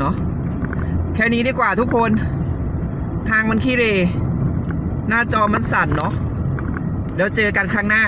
เนาะแค่นี้ดีกว่าทุกคน ทางมันขี้เรหน้าจอมันสั่นเนาะเดี๋ยวเจอกันครั้งหน้า